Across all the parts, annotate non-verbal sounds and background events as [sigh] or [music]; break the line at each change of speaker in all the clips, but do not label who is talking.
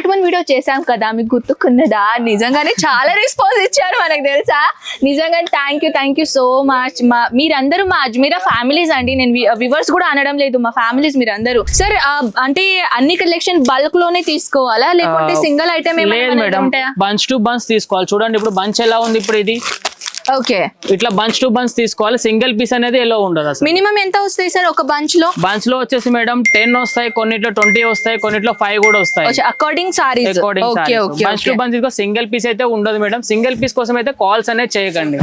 Part one video చేశాం కదా మీకు గుర్తుకున్నదా? నిజంగానే చాలా రెస్పాన్స్ ఇచ్చారు మనకు తెలుసా? నిజంగా thank you thank you so much మా మీరందరూ మా అజ్మీరా ఫ్యామిలీస్ అండి. నేను వివర్స్ కూడా అనడం లేదు మా ఫ్యామిలీస్ మీరందరూ. సార్ అంటే అన్ని కలెక్షన్ బల్క్లోనే తీసుకోవాలా? లేకుంటే సింగిల్ ఐటమ్ ఏమైనా
బంచ్ టు బంచ్ తీసుకోవాలి. చూడండి ఇప్పుడు బంచ్ ఎలా ఉంది ఇప్పుడు ఇది?
ఓకే.
ఇట్లా బంచ్ టు బంచ్ తీసుకోవాలి. సింగిల్ పీస్ అనేది ఎలా ఉండదు అసలు.
మినిమం ఎంత వస్తాయి సార్ ఒక
బంచ్లో? బంచ్లో వచ్చేసి మేడం టెన్ వస్తాయి కొన్నిట్లో ట్వంటీ వస్తాయి కొన్నిట్లో ఫైవ్ కూడా వస్తాయి.
According saris
according
okay okay
bunch to bunch single piece అయితే ఉండదు మేడం సింగిల్ పీస్ కోసం అయితే కాల్స్ అనేది చేయకండి.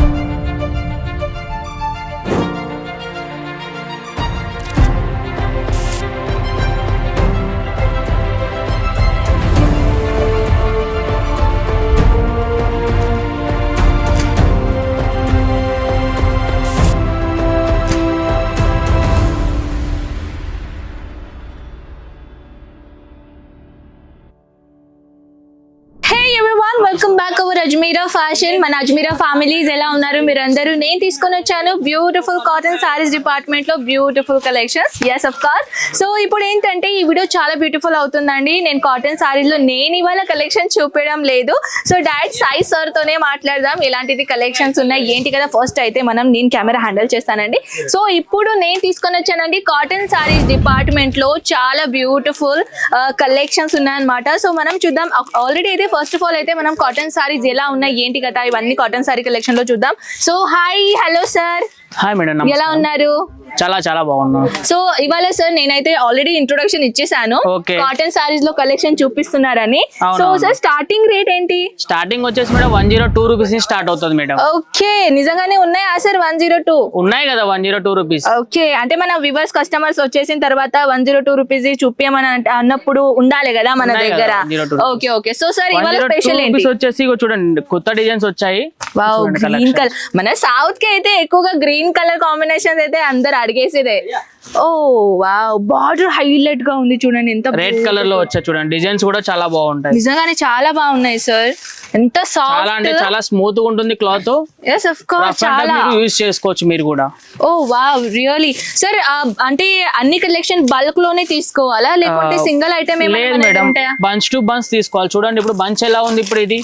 Welcome back our Ajmera fashion మన అజ్మీరా ఫ్యామిలీస్ ఎలా ఉన్నారు? మీరందరూ నేను తీసుకొని వచ్చాను. బ్యూటిఫుల్ కాటన్ సారీస్ డిపార్ట్మెంట్లో beautiful collections yes of course so ఇప్పుడు ఏంటంటే ఈ వీడియో చాలా బ్యూటిఫుల్ అవుతుందండి. నేను కాటన్ సారీస్లో నేను ఇవాళ కలెక్షన్ చూపించడం లేదు. సో డైరెక్ట్ సాయి సార్ తోనే మాట్లాడదాం. ఎలాంటిది కలెక్షన్స్ ఉన్నాయి? ఏంటి కదా? ఫస్ట్ అయితే మనం నేను కెమెరా హ్యాండిల్ చేస్తానండి. సో ఇప్పుడు నేను తీసుకొని వచ్చానండి. కాటన్ సారీస్ డిపార్ట్మెంట్లో చాలా బ్యూటిఫుల్ కలెక్షన్స్ uh, ఉన్నాయన్నమాట. సో మనం చూద్దాం. ఆల్రెడీ అయితే ఫస్ట్ ఆఫ్ ఆల్ అయితే మనం కాటన్ సారీస్ ఎలా ఉన్నాయి ఏంటి కదా ఇవన్నీ కాటన్ సారీ కలెక్షన్లో చూద్దాం. So hi hello sir
hi madam
ఎలా ఉన్నారు?
చాలా చాలా బాగున్నా.
సో ఇవాళ సార్ నేనైతే ఆల్రెడీ ఇంట్రొడక్షన్ ఇచ్చేసాను. కాటన్ సారీస్లో కలెక్షన్ చూపిస్తున్నారని. సో. సార్ స్టార్టింగ్ రేట్ ఏంటి?
స్టార్టింగ్ వచ్చేసి madam one zero two rupees నుంచి స్టార్ట్ అవుతుంది మేడం
ఓకే నిజంగానే ఉన్నాయా సార్ వన్ జీరో టూ
ఉన్నాయి కదా one zero two rupees
okay అంటే మన వివర్స్ కస్టమర్స్ వచ్చేసిన తర్వాత వన్ జీరో టూ రూపీస్ చూపించమని అన్నప్పుడు ఉండాలి కదా మన దగ్గర.
కదా, 102 rupees.
Okay okay. So sir ఇవాళ స్పెషల్ ఏంటి?
వచ్చేసి చూడండి కొత్త డిజైన్స్ వచ్చాయి.
మన సౌత్కి అయితే ఎక్కువగా గ్రీన్ కలర్ కాంబినేషన్స్ అయితే అందరు అడిగేసేదే. ఓ వావ్ బార్డర్ హైలైట్గా ఉంది చూడండి ఎంత
రెడ్ కలర్లో వచ్చా చూడండి. డిజైన్స్ కూడా చాలా బాగుంటాయి.
నిజంగానే చాలా బాగున్నాయి సార్ ఎంత
చాలా అంటే
సాఫ్ట్
చాలా స్మూత్గా ఉంటుంది క్లాత్
ఎస్ ఆఫ్ కోర్స్ చాలా.
యూజ్ చేసుకోవచ్చు మీరు కూడా.
ఓ వావ్ రియలీ సార్ అంటే అన్ని కలెక్షన్ బల్క్లోనే తీసుకోవాలా? లేకుంటే
ఆ,
సింగిల్ ఐటమ్ ఏమైనా
మేడం
ఉంటాయా?
బంచ్ టు బంచ్ తీసుకోవాలి. చూడండి ఇప్పుడు బంచ్ ఎలా ఉంది ఇప్పుడు ఇది?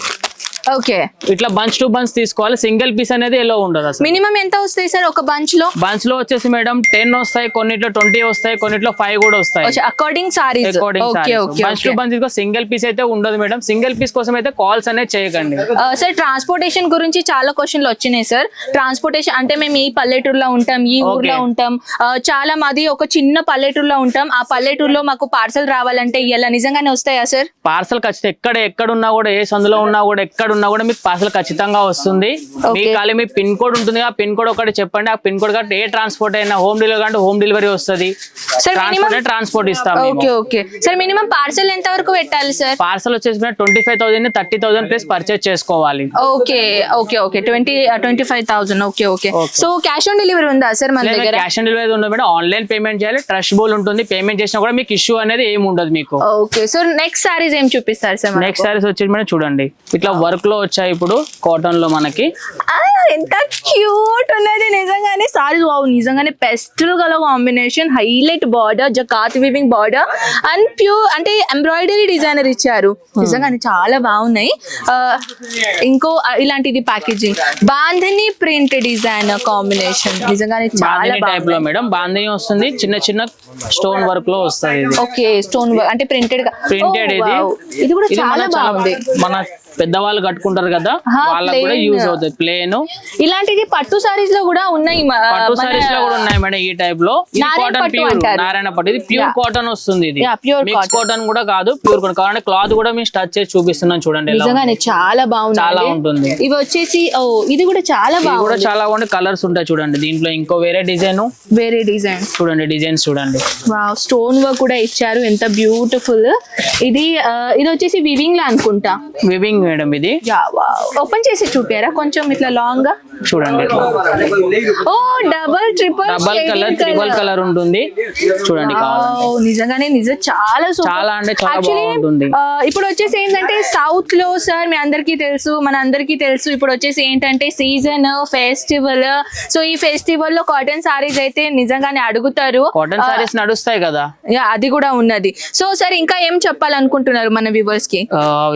ఓకే
ఇట్లా బంచ్ టు బంచ్ తీసుకోవాలి. సింగిల్ పీస్ అనేది ఎలా ఉండదు అసలు.
మినిమం ఎంత వస్తాయి సార్ ఒక
బంచ్లో? బంచ్లో వచ్చేసి మేడం టెన్ వస్తాయి కొన్నిట్లో ట్వంటీ వస్తాయి కొన్నిట్లో ఫైవ్ కూడా వస్తాయి.
According saris okay
bunch to bunch single piece అయితే ఉండదు మేడం. సింగిల్ పీస్ కోసం అయితే కాల్స్ అనేది చేయకండి.
సార్ ట్రాన్స్పోర్టేషన్ గురించి చాలా క్వశ్చన్లు వచ్చినాయి సార్ ట్రాన్స్పోర్టేషన్ అంటే మేము ఈ పల్లెటూరులో ఉంటాం ఈ ఊర్లో. ఉంటాం. ఆ, చాలా మాది ఒక చిన్న పల్లెటూరులో ఉంటాం. ఆ పల్లెటూరులో మాకు పార్సల్ రావాలంటే ఇలా నిజంగానే వస్తాయా సార్
పార్సల్ ఖచ్చితంగా ఎక్కడ ఎక్కడ ఉన్నా కూడా ఏ సందులో ఉన్నా కూడా ఎక్కడ ఉన్నా కూడా మీకు పార్సల్ ఖచ్చితంగా వస్తుంది. మీకు ఖాళీ మీ పిన్ కోడ్ ఉంటుంది ఆ పిన్ కోడ్ ఒకటి చెప్పండి. ఆ పిన్ కోడ్ కాబట్టి ఏ ట్రాన్స్పోర్ట్ అయినా హోమ్ డెలివరీ అంటే హోమ్ డెలివరీ వస్తుంది.
సార్
ట్రాన్స్పోర్ట్ ఇస్తాం
okay okay sir minimum parcel ఎంత వరకు పెట్టాలి సార్
పార్సల్ వచ్చేసి twenty five thousand thirty thousand plus purchase చేసుకోవాలి.
Okay okay okay twenty twenty five thousand okay okay. So cash on delivery ఉందా sir మన దగ్గర?
క్యాష్ ఆన్ డెలివరీ ఉండదు madam. Online payment చేయాలి ట్రస్టబుల్ ఉంటుంది. పేమెంట్ చేసినా కూడా మీకు ఇష్యూ అనేది ఏమి ఉండదు మీకు.
ఓకే సో నెక్స్ట్ సారీస్ ఏం చూపిస్తారు సార్?
నెక్స్ట్ సారీస్ వచ్చేసి మేడం చూడండి. ఇట్లా వర్క్ లో వచ్చాయి ఇప్పుడు కాటన్లో మనకి
ఎంత క్యూట్ ఉన్నది నిజంగానే. సారీస్ వావ్ నిజంగానే పెస్ట్ గల combination highlight border jacquard weaving border and pure అంటే ఎంబ్రాయిడరీ డిజైనర్ ఇచ్చారు. నిజంగానే చాలా బాగున్నాయి. ఇంకో ఇలాంటిది packaging bandhani print design combination నిజంగానే చాలా టైప్లో
మేడం. బాందిని వస్తుంది. చిన్న చిన్న స్టోన్ వర్క్లో వస్తుంది ఇది.
ఓకే స్టోన్ అంటే ప్రింటెడ్
ప్రింటెడ్ ఇది.
ఇది కూడా చాలా బాగుంది.
మన పెద్దవాళ్ళు కట్టుకుంటారు కదా వాళ్ళకి కూడా. యూజ్ అవుతుంది ప్లేన్
ఇలాంటిది పట్టు సారీస్లో కూడా ఉన్నాయి
పట్టు సారీస్లో కూడా ఉన్నాయి మేడం ఈ
టైప్లో.
Cotton pure. నారాయణ పట్టు. ఇది ప్యూర్. కాటన్ వస్తుంది ఇది.
Cotton.
కాటన్ కూడా కాదు ప్యూర్ కాటన్ కావాలంటే క్లాత్ కూడా మేము స్టచ్ చేసి చూపిస్తున్నాం చూడండి
చాలా బాగుంది
చాలా ఉంటుంది.
ఇవి వచ్చేసి ఓ ఇది కూడా చాలా
ఇది కూడా
బాగుంది.
చాలా బాగుంది కలర్స్ ఉంటాయి చూడండి. దీంట్లో ఇంకో వేరే డిజైన్
వేరే డిజైన్
చూడండి డిజైన్స్ చూడండి.
స్టోన్ వర్క్ కూడా ఇచ్చారు. ఎంత బ్యూటిఫుల్ ఇది ఇది వచ్చేసి వివింగ్ లా అనుకుంటా.
వివింగ్ మేడం ఇది.
ఓపెన్ చేసి చూపారా? కొంచెం ఇట్లా లాంగ్గా
చూడండి.
ఓ double triple
double colour triple colour ఉంటుంది. చూడండి
నిజంగానే నిజం చాలా.
చాలా అంటే చాలా బాగుంటుంది.
ఇప్పుడు వచ్చేసి ఏంటంటే సౌత్లో సార్ మీ అందరికీ తెలుసు మన అందరికీ తెలుసు. ఇప్పుడు వచ్చేసి ఏంటంటే సీజన్ ఫెస్టివల్ సో ఈ ఫెస్టివల్లో కాటన్ సారీస్ అయితే నిజంగానే అడుగుతారు.
కాటన్ సారీస్ నడుస్తాయి కదా?
యా, అది కూడా ఉన్నది. సో సార్ ఇంకా ఏం చెప్పాలనుకుంటున్నారు మన
వ్యూవర్స్కి?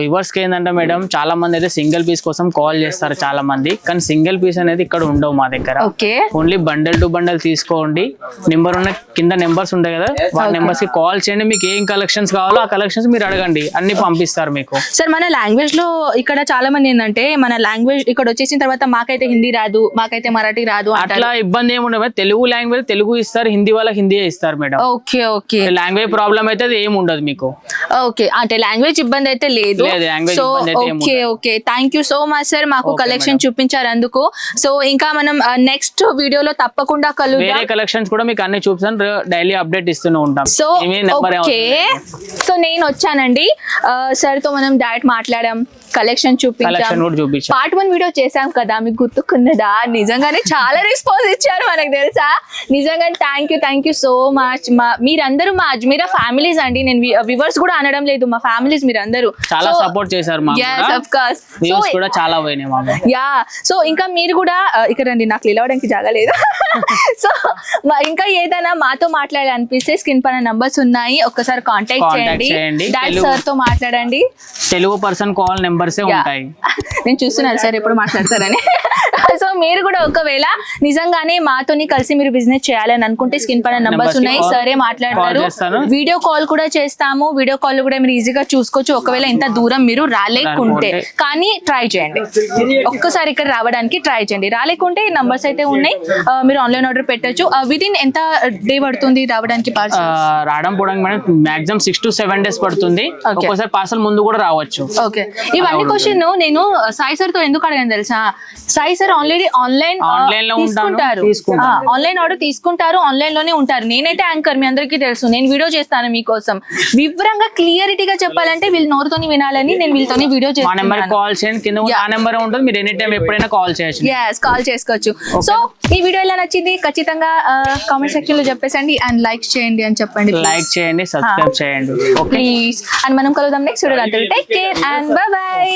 వివర్స్కి ఏంటంటే మేడం చాలా మంది అయితే సింగిల్ పీస్ కోసం కాల్ చేస్తారు చాలా మంది. కానీ సింగిల్ పీస్ అనేది ఇక్కడ ఉండవు మా దగ్గర.
Okay.
Only bundle to bundle తీసుకోండి. నెంబర్ ఉన్న కింద నెంబర్స్ ఉంటాయి కదా వాళ్ళ నెంబర్స్కి కాల్ చేయండి. మీకు ఏం కలెక్షన్స్ కావాలో ఆ కలెక్షన్స్ మీరు అడగండి. అన్ని పంపిస్తారు మీకు.
సార్ మన లాంగ్వేజ్లో ఇక్కడ చాలా మంది ఏంటంటే మన లాంగ్వేజ్ ఇక్కడ వచ్చేసిన తర్వాత మాకైతే హిందీ రాదు మాకైతే మరాఠీ రాదు
అట్లా ఇబ్బంది ఏమి ఉండదు. తెలుగు లాంగ్వేజ్ తెలుగు ఇస్తారు హిందీ వాళ్ళకి హిందీ ఇస్తారు madam.
Okay okay
language problem అయితే ఏమి ఉండదు మీకు.
ఓకే. అంటే లాంగ్వేజ్ ఇబ్బంది అయితే లేదు. So okay okay. Thank you so much sir మాకు కలెక్షన్ చూపించారు అందుకు. సో ఇంకా మనం నెక్స్ట్ వీడియోలో తప్పకుండా
వేరే కలెక్షన్స్ కూడా మీకు అన్ని చూపిస్తాను. డైలీ అప్డేట్ ఇస్తూనే ఉంటాం.
So okay. సో నేను వచ్చానండి. సార్తో మనం డైరెక్ట్ మాట్లాడాం. కలెక్షన్ చూపించాం. పార్ట్ వన్ వీడియో చేశాం కదా మీకు గుర్తుకున్నదా? నిజంగానే చాలా రెస్పాన్స్ ఇచ్చారు మనకు తెలుసా? నిజంగా thank you thank you so much మా మీరందరూ మా అజ్మీరా ఫ్యామిలీస్ అండి. నేను వివర్స్ కూడా అనడం లేదు మా ఫ్యామిలీస్ మీరందరూ.
చాలా సపోర్ట్ చేశారు కూడా చాలా
యా సో ఇంకా మీరు కూడా ఇక్కడ రండి నాకు నిలవడానికి జాగా లేదు. [laughs] సో ఇంకా ఏదైనా మాతో మాట్లాడాలనిపిస్తే స్క్రీన్ పైన నంబర్స్ ఉన్నాయి. ఒక్కసారి కాంటాక్ట్ చేయండి. డాడ్ సార్తో మాట్లాడండి.
తెలుగు పర్సన్ కాల్ నెంబర్సే
Yeah.
ఉంటాయి
నేను చూస్తున్నాను సార్ ఎప్పుడు మాట్లాడతారని సో మీరు కూడా ఒకవేళ నిజంగానే మాతోని కలిసి మీరు బిజినెస్ చేయాలని అనుకుంటే స్క్రీన్ పైన నంబర్స్ ఉన్నాయి. సరే మాట్లాడతారు. వీడియో కాల్ కూడా చేస్తాము. వీడియో కాల్ కూడా మీరు ఈజీగా చూసుకోవచ్చు. ఒకవేళ ఇంత దూరం మీరు రాలేకుంటే. కానీ ట్రై చేయండి. ఒక్కసారి ఇక్కడ రావడానికి ట్రై చేయండి. రాలేకుంటే నంబర్స్ అయితే ఉన్నాయి. మీరు ఆన్లైన్ ఆర్డర్ పెట్టొచ్చు. విత్ ఇన్ ఎంత డే పడుతుంది రావడానికి పార్సల్
రావడం పోవడానికి madam maximum six to seven days పడుతుంది. ఒక్కోసారి పార్సల్ ముందు కూడా రావచ్చు.
ఓకే ఇవన్నీ క్వశ్చన్ నేను సాయి సార్తో ఎందుకు అడిగాను తెలుసా? Sai sir already online
Online లో
తీసుకుంటారు. ఆన్లైన్ ఆర్డర్ తీసుకుంటారు ఆన్లైన్లోనే ఉంటారు. నేనైతే యాంకర్ మీ అందరికీ తెలుసు. నేను వీడియో చేస్తాను మీకోసం. వివరంగా క్లియరిటీగా చెప్పాలంటే వీళ్ళు నోరుతోని వినాలని నేను వీళ్ళతోని వీడియో
మా నెంబర్
చేస్తాను
కాల్ చేయండి. కింద. ఆ నెంబర్ ఉంటుంది. మీరు ఎనీ టైం ఎప్పుడైనా కాల్ చేయొచ్చు
ఎస్ కాల్ చేసుకోవచ్చు. సో ఈ వీడియో ఎలా నచ్చింది? ఖచ్చితంగా కామెంట్ సెక్షన్లో చెప్పేసండి. అండ్ లైక్ చేయండి అని చెప్పండి
లైక్ చేయండి సబ్స్క్రైబ్ చేయండి. ఓకే
ప్లీజ్ అండ్ మనం కలుద్దాం next video take care and bye bye